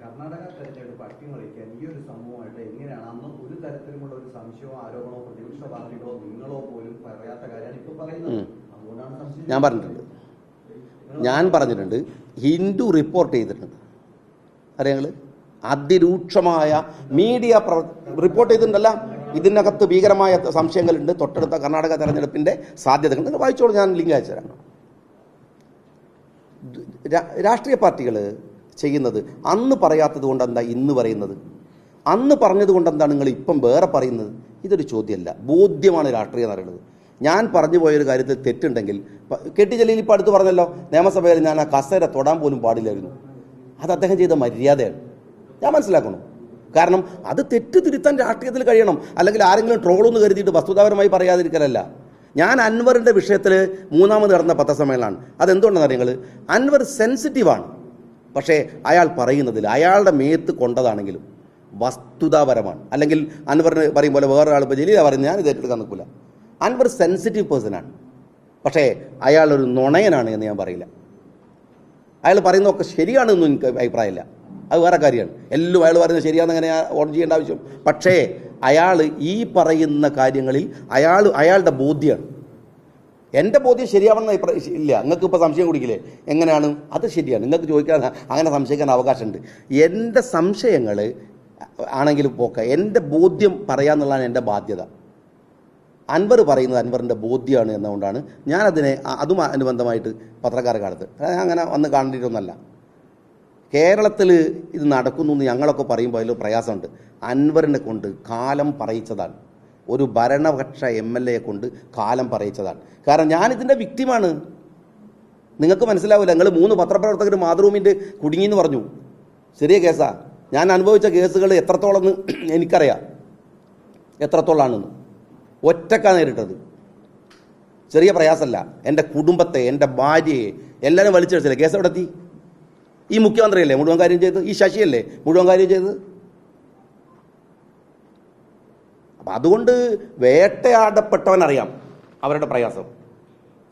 കർണാടക തെരഞ്ഞെടുപ്പ് അട്ടിമറിക്കാൻ ഈ ഒരു സമൂഹമായിട്ട് എങ്ങനെയാണ്? അന്ന് ഒരു തരത്തിലുമുള്ള ഒരു സംശയമോ ആരോപണമോ പ്രതിപക്ഷ പാർട്ടികളോ നിങ്ങളോ പോലും പറയാത്ത കാര്യമാണ് ഇപ്പൊ പറയുന്നത്. അതുകൊണ്ടാണ് ഞാൻ പറഞ്ഞിട്ടുണ്ട്. ഞാൻ പറഞ്ഞിട്ടുണ്ട്. ഹിന്ദു റിപ്പോർട്ട് ചെയ്തിട്ടുണ്ട്. അറിയാങ്ങൾ അതിരൂക്ഷമായ മീഡിയ റിപ്പോർട്ട് ചെയ്തിട്ടുണ്ടല്ല. ഇതിനകത്ത് ഭീകരമായ സംശയങ്ങളുണ്ട്. തൊട്ടടുത്ത കർണാടക തെരഞ്ഞെടുപ്പിന്റെ സാധ്യതകൾ നിങ്ങൾ വായിച്ചോളൂ. ഞാൻ ലിങ്ക് അയച്ചു തരാം. രാഷ്ട്രീയ പാർട്ടികൾ ചെയ്യുന്നത്? അന്ന് പറയാത്തത് കൊണ്ട് എന്താ ഇന്ന് പറയുന്നത്? അന്ന് പറഞ്ഞത് കൊണ്ട് എന്താണ് നിങ്ങൾ ഇപ്പം വേറെ പറയുന്നത്? ഇതൊരു ചോദ്യമല്ല. ബോധ്യമാണ് രാഷ്ട്രീയം എന്ന് പറയുന്നത് ഞാൻ പറഞ്ഞു പോയൊരു കാര്യത്തിൽ തെറ്റുണ്ടെങ്കിൽ കെട്ടി ജലീൽ ഇപ്പോൾ അടുത്ത് പറഞ്ഞല്ലോ നിയമസഭയിൽ ഞാൻ ആ കസേര തൊടാൻ പോലും പാടില്ലായിരുന്നു. അത് അദ്ദേഹം ചെയ്ത മര്യാദയാണ്. ഞാൻ മനസ്സിലാക്കണം. കാരണം അത് തെറ്റ് തിരുത്താൻ രാഷ്ട്രീയത്തിൽ കഴിയണം. അല്ലെങ്കിൽ ആരെങ്കിലും ട്രോളെന്ന് കരുതിയിട്ട് വസ്തുതാപരമായി പറയാതിരിക്കലല്ല. ഞാൻ അൻവറിന്റെ വിഷയത്തിൽ മൂന്നാമത് നടന്ന പത്രസമ്മേളനമാണ്. അതെന്തുകൊണ്ടാണെന്ന് നിങ്ങൾ അൻവർ സെൻസിറ്റീവാണ് പക്ഷേ അയാൾ പറയുന്നതിൽ അയാളുടെ മേത്ത് കൊണ്ടതാണെങ്കിലും വസ്തുതാപരമാണ്. അല്ലെങ്കിൽ അൻവറിന് പറയും പോലെ വേറൊരാൾ ഇപ്പോൾ ജലീല പറയുന്നത് ഞാൻ ഇത് ഏറ്റെടുക്കാൻ നിൽക്കില്ല അൻവർ സെൻസിറ്റീവ് പേഴ്സണാണ് പക്ഷേ അയാളൊരു നുണയനാണ് എന്ന് ഞാൻ പറയില്ല. അയാൾ പറയുന്നതൊക്കെ ശരിയാണെന്നും എനിക്ക് അഭിപ്രായമില്ല. അത് വേറെ കാര്യമാണ്. എല്ലാം അയാൾ പറയുന്നത് ശരിയാണെന്ന് അങ്ങനെ ഓൺ ചെയ്യേണ്ട ആവശ്യം? പക്ഷേ അയാൾ ഈ പറയുന്ന കാര്യങ്ങളിൽ അയാൾ അയാളുടെ ബോധ്യമാണ് എന്റെ ബോധ്യം അഭിപ്രായം ഇല്ല. നിങ്ങൾക്ക് ഇപ്പോൾ സംശയം കുടിക്കില്ലേ? എങ്ങനെയാണ്? അത് ശരിയാണ്. നിങ്ങൾക്ക് ചോദിക്കാൻ അങ്ങനെ സംശയിക്കാൻ അവകാശമുണ്ട്. എന്റെ സംശയങ്ങൾ ആണെങ്കിൽ പോക്കെ. എന്റെ ബോധ്യം പറയാന്നുള്ളതാണ് എന്റെ ബാധ്യത. അൻവർ പറയുന്നത് അൻവറിന്റെ ബോധ്യമാണ് എന്നുകൊണ്ടാണ് ഞാനതിനെ അതും അനുബന്ധമായിട്ട് പത്രക്കാരെ കാണത്ത് അങ്ങനെ വന്ന് കാണേണ്ടിയിട്ടൊന്നല്ല. കേരളത്തിൽ ഇത് നടക്കുന്നു എന്ന് ഞങ്ങളൊക്കെ പറയുമ്പോൾ അതിൽ പ്രയാസമുണ്ട്. അൻവറിനെ കൊണ്ട് കാലം പറയിച്ചതാണ്. ഒരു ഭരണപക്ഷ എം എൽ എയെ കൊണ്ട് കാലം പറയിച്ചതാണ്. കാരണം ഞാനിതിന്റെ വിക്റ്റിമാണ് നിങ്ങൾക്ക് മനസ്സിലാവില്ല നിങ്ങൾ മൂന്ന് പത്രപ്രവർത്തകർ മാതൃഭൂമിന്റെ കുടുങ്ങിയെന്ന് പറഞ്ഞു. ചെറിയ കേസാ. ഞാൻ അനുഭവിച്ച കേസുകൾ എത്രത്തോളം എനിക്കറിയാം. എത്രത്തോളാണെന്ന്. ഒറ്റക്കാ നേരിട്ടത്. ചെറിയ പ്രയാസമല്ല. എന്റെ കുടുംബത്തെ എന്റെ ഭാര്യയെ എല്ലാവരും വലിച്ചടിച്ചില്ലേ? കേസ് എവിടെ എത്തി ഈ മുഖ്യമന്ത്രിയല്ലേ മുഴുവൻ കാര്യം ചെയ്തത്? ഈ ശശിയല്ലേ മുഴുവൻ കാര്യം ചെയ്തത്? അപ്പം അതുകൊണ്ട് വേട്ടയാടപ്പെട്ടവനറിയാം അവരുടെ പ്രയാസം.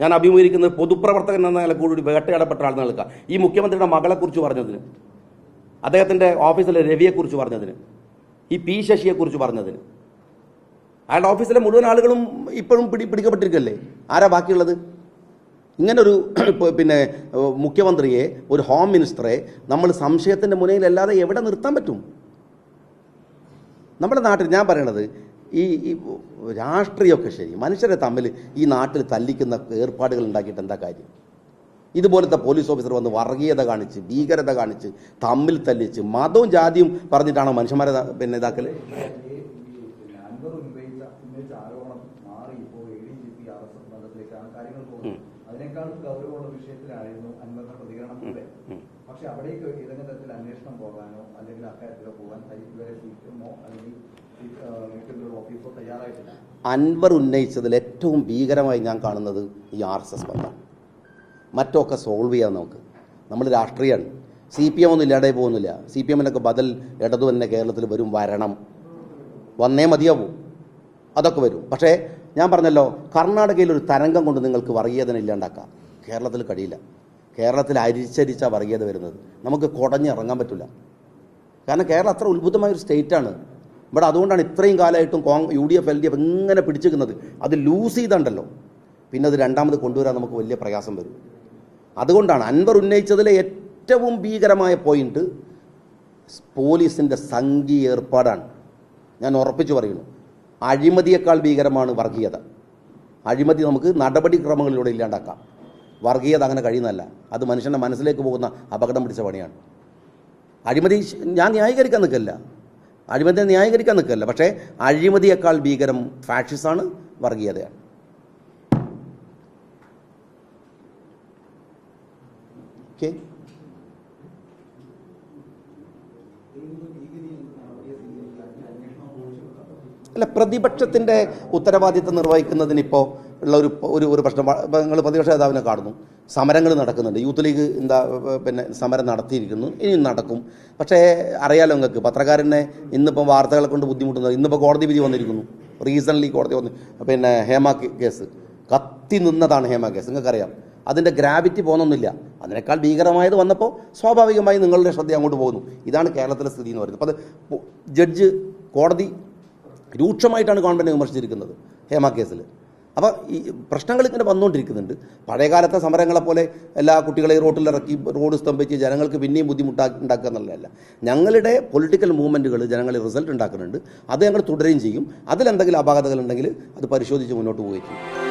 ഞാൻ അഭിമുഖീകരിക്കുന്നത് പൊതുപ്രവർത്തകൻ എന്ന നില കൂടി വേട്ടയാടപ്പെട്ട ആൾ നിൽക്കുക ഈ മുഖ്യമന്ത്രിയുടെ മകളെക്കുറിച്ച് പറഞ്ഞതിന് അദ്ദേഹത്തിന്റെ ഓഫീസിലെ രവിയെക്കുറിച്ച് പറഞ്ഞതിന് ഈ പി ശശിയെക്കുറിച്ച് പറഞ്ഞതിന്. അയാളുടെ ഓഫീസിലെ മുഴുവൻ ആളുകളും ഇപ്പോഴും പിടി പിടിക്കപ്പെട്ടിരിക്കല്ലേ? ആരാ ബാക്കിയുള്ളത്? ഇങ്ങനൊരു പിന്നെ മുഖ്യമന്ത്രിയെ ഒരു ഹോം മിനിസ്റ്ററെ നമ്മൾ സംശയത്തിന്റെ മുനയിലല്ലാതെ എവിടെ നിർത്താൻ പറ്റും? നമ്മുടെ നാട്ടിൽ ഞാൻ പറയണത് ഈ ഈ രാഷ്ട്രീയമൊക്കെ ശരി. മനുഷ്യരെ തമ്മിൽ ഈ നാട്ടിൽ തല്ലിക്കുന്ന ഏർപ്പാടുകൾ ഉണ്ടാക്കിയിട്ട് എന്താ കാര്യം? ഇതുപോലത്തെ പോലീസ് ഓഫീസർ വന്ന് വർഗീയത കാണിച്ച് ഭീകരത കാണിച്ച് തമ്മിൽ തല്ലിച്ച് മതവും ജാതിയും പറഞ്ഞിട്ടാണോ മനുഷ്യന്മാരെ പിന്നെ ഇതാക്കൽ പക്ഷെ അവിടേക്ക് ഏതെങ്കിലും തരത്തിൽ അന്വേഷണം പോകാനോ അല്ലെങ്കിൽ അക്കാര്യത്തിലോ പോകാൻ ഇതുവരെ സീറ്റുമോ അല്ലെങ്കിൽ അൻവർ ഉന്നയിച്ചതിൽ ഏറ്റവും ഭീകരമായി ഞാൻ കാണുന്നത് ഈ ആർ എസ് എസ് ബന്ധമാണ് മറ്റൊക്കെ സോൾവ് ചെയ്യാൻ നമുക്ക്. നമ്മൾ രാഷ്ട്രീയമാണ് സി പി എം ഒന്നും ഇല്ലാതെ പോകുന്നില്ല. സി പി എമ്മിനൊക്കെ ബദൽ ഇടതു തന്നെ കേരളത്തിൽ വരും വരണം. വന്നേ മതിയാവും. അതൊക്കെ വരും. പക്ഷേ ഞാൻ പറഞ്ഞല്ലോ കർണാടകയിൽ ഒരു തരംഗം കൊണ്ട് നിങ്ങൾക്ക് വർഗീയതന ഇല്ലാണ്ടാക്കാം. കേരളത്തിൽ കഴിയില്ല. കേരളത്തിൽ അരിച്ചരിച്ച വർഗീയത വരുന്നത്. നമുക്ക് കുടഞ്ഞിറങ്ങാൻ പറ്റില്ല കാരണം കേരളം അത്ര ഉത്ഭുതമായ ഒരു സ്റ്റേറ്റാണ്. ഇവിടെ അതുകൊണ്ടാണ് ഇത്രയും കാലമായിട്ടും കോ U D F L D F ഇങ്ങനെ പിടിച്ചിരിക്കുന്നത്. അത് ലൂസ് ചെയ്തുണ്ടല്ലോ. പിന്നെ അത് രണ്ടാമത് കൊണ്ടുവരാൻ നമുക്ക് വലിയ പ്രയാസം വരും. അതുകൊണ്ടാണ് അൻവർ ഉന്നയിച്ചതിലെ ഏറ്റവും ഭീകരമായ പോയിന്റ് പോലീസിന്റെ സംഘീയ ഏർപ്പാടാണ്. ഞാൻ ഉറപ്പിച്ചു പറയുന്നു അഴിമതിയേക്കാൾ ഭീകരമാണ് വർഗീയത. അഴിമതി നമുക്ക് നടപടിക്രമങ്ങളിലൂടെ ഇല്ലാണ്ടാക്കാം. വർഗീയത അങ്ങനെ കഴിയുന്നതല്ല. അത് മനുഷ്യന്റെ മനസ്സിലേക്ക് പോകുന്ന അപകടം പിടിച്ച പണിയാണ്. അഴിമതി ഞാൻ ന്യായീകരിക്കാൻ നിൽക്കില്ല അഴിമതിയെ ന്യായീകരിക്കാൻ നിൽക്കല്ല. പക്ഷേ അഴിമതിയേക്കാൾ ഭീകരം ഫാഷിസാണ് വർഗീയതയാണ്. ഓക്കെ. അല്ല പ്രതിപക്ഷത്തിന്റെ ഉത്തരവാദിത്തം നിർവഹിക്കുന്നതിനിപ്പോൾ ഉള്ള ഒരു ഒരു ഒരു പ്രശ്നം. നിങ്ങൾ പ്രതിപക്ഷ നേതാവിനെ കാണുന്നു. സമരങ്ങൾ നടക്കുന്നുണ്ട്. യൂത്ത് ലീഗ് എന്താ പിന്നെ സമരം നടത്തിയിരിക്കുന്നു. ഇനിയും നടക്കും. പക്ഷേ അറിയാലോ നിങ്ങൾക്ക് പത്രക്കാരനെ ഇന്നിപ്പം വാർത്തകളെ കൊണ്ട് ബുദ്ധിമുട്ടുന്നത്. ഇന്നിപ്പോൾ കോടതി വിധി വന്നിരിക്കുന്നു. റീസൺലി കോടതി വന്നു പിന്നെ ഹേമ കേസ്. കത്തി നിന്നതാണ് ഹേമ കേസ്. നിങ്ങൾക്കറിയാം. അതിന്റെ ഗ്രാവിറ്റി പോകുന്നൊന്നുമില്ല. അതിനേക്കാൾ ഭീകരമായത് വന്നപ്പോൾ സ്വാഭാവികമായി നിങ്ങളുടെ ശ്രദ്ധ അങ്ങോട്ട് പോകുന്നു. ഇതാണ് കേരളത്തിലെ സ്ഥിതി എന്ന് പറയുന്നത്. അപ്പോൾ അത് ജഡ്ജ് കോടതി രൂക്ഷമായിട്ടാണ് ഗവൺമെന്റ് വിമർശിച്ചിരിക്കുന്നത് ഹേമ കേസിൽ. അപ്പോൾ ഈ പ്രശ്നങ്ങൾ ഇങ്ങനെ വന്നുകൊണ്ടിരിക്കുന്നുണ്ട്. പഴയകാലത്തെ സമരങ്ങളെപ്പോലെ എല്ലാ കുട്ടികളെയും റോട്ടിലിറക്കി റോഡ് സ്തംഭിച്ച് ജനങ്ങൾക്ക് പിന്നെയും ബുദ്ധിമുട്ടാക്കി ഉണ്ടാക്കുക എന്നുള്ളതല്ല. ഞങ്ങളുടെ പൊളിറ്റിക്കൽ മൂവ്മെന്റുകൾ ജനങ്ങളിൽ റിസൾട്ട് ഉണ്ടാക്കുന്നുണ്ട്. അത് ഞങ്ങൾ തുടരുകയും ചെയ്യും. അതിലെന്തെങ്കിലും അപാകതകളുണ്ടെങ്കിൽ അത് പരിശോധിച്ച് മുന്നോട്ട് പോവുകയും ചെയ്യും.